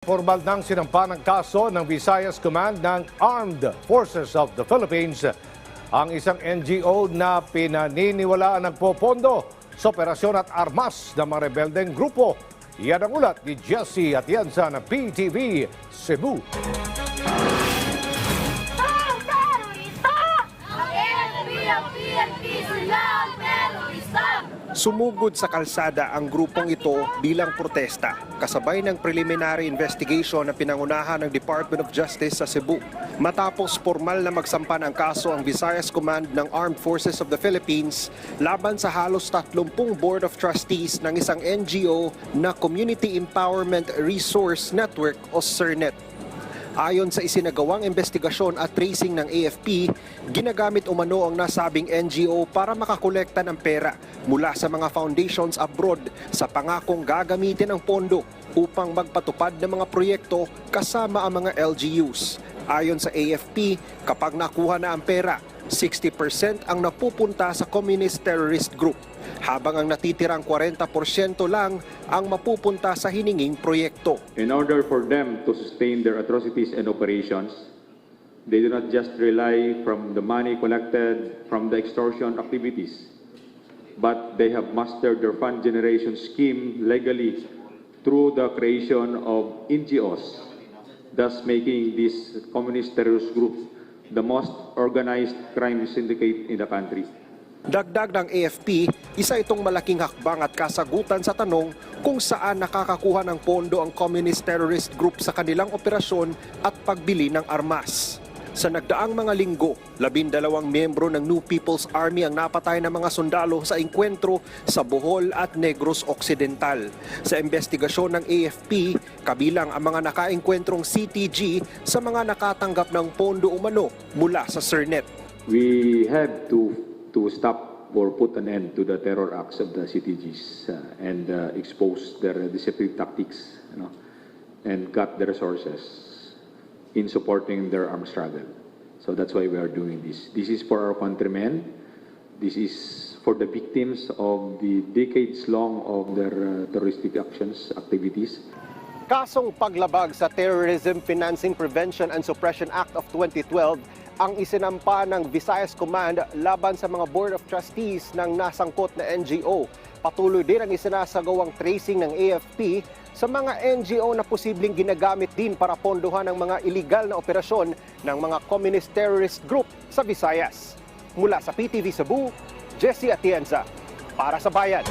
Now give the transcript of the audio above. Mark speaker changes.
Speaker 1: Formal nang sinampa ng kaso ng Visayas Command ng Armed Forces of the Philippines ang isang NGO na pinaniniwalaan nagpopondo sa operasyon at armas ng mga rebeldeng grupo. Yan ang ulat ni Jesse Atienza ng PTV Cebu.
Speaker 2: Ang terorista! Ang NP, ang PNP, ang terorista!
Speaker 3: Sumugod sa kalsada ang grupong ito bilang protesta, kasabay ng preliminary investigation na pinangunahan ng Department of Justice sa Cebu. Matapos formal na magsampan ang kaso ang Visayas Command ng Armed Forces of the Philippines laban sa halos 30 Board of Trustees ng isang NGO na Community Empowerment Resource Network o CERNET. Ayon sa isinagawang investigasyon at tracing ng AFP, ginagamit umano ang nasabing NGO para makakolekta ng pera mula sa mga foundations abroad sa pangakong gagamitin ang pondo upang magpatupad ng mga proyekto kasama ang mga LGUs. Ayon sa AFP, kapag nakuha na ang pera, 60% ang napupunta sa communist terrorist group, habang ang natitirang 40% lang ang mapupunta sa hininging proyekto.
Speaker 4: In order for them to sustain their atrocities and operations, they do not just rely from the money collected from the extortion activities, but they have mastered their fund generation scheme legally through the creation of NGOs, thus making this communist terrorist group the most organized crime syndicate in the country.
Speaker 3: Dagdag ng AFP, isa itong malaking hakbang at kasagutan sa tanong kung saan nakakakuha ng pondo ang communist terrorist group sa kanilang operasyon at pagbili ng armas. Sa nagdaang mga linggo, labindalawang miyembro ng New People's Army ang napatay ng mga sundalo sa engkwentro sa Bohol at Negros Occidental. Sa investigasyon ng AFP, kabilang ang mga nakaengkwentrong CTG sa mga nakatanggap ng pondo umano mula sa CERNET.
Speaker 4: We had to to stop or put an end to the terror acts of the CTGs uh, and uh, expose their deceptive tactics, you know, and cut the resources in supporting their armed struggle. So that's why we are doing this. This is for our countrymen. This is for the victims of the decades long of their uh, terroristic actions, activities.
Speaker 3: Kasong paglabag sa Terrorism Financing Prevention and Suppression Act of 2012 ang isinampa ng Visayas Command laban sa mga Board of Trustees ng nasangkot na NGO. Patuloy din ang isinasagawang tracing ng AFP sa mga NGO na posibleng ginagamit din para pondohan ang mga iligal na operasyon ng mga communist terrorist group sa Visayas. Mula sa PTV Cebu, Jesse Atienza, para sa Bayan.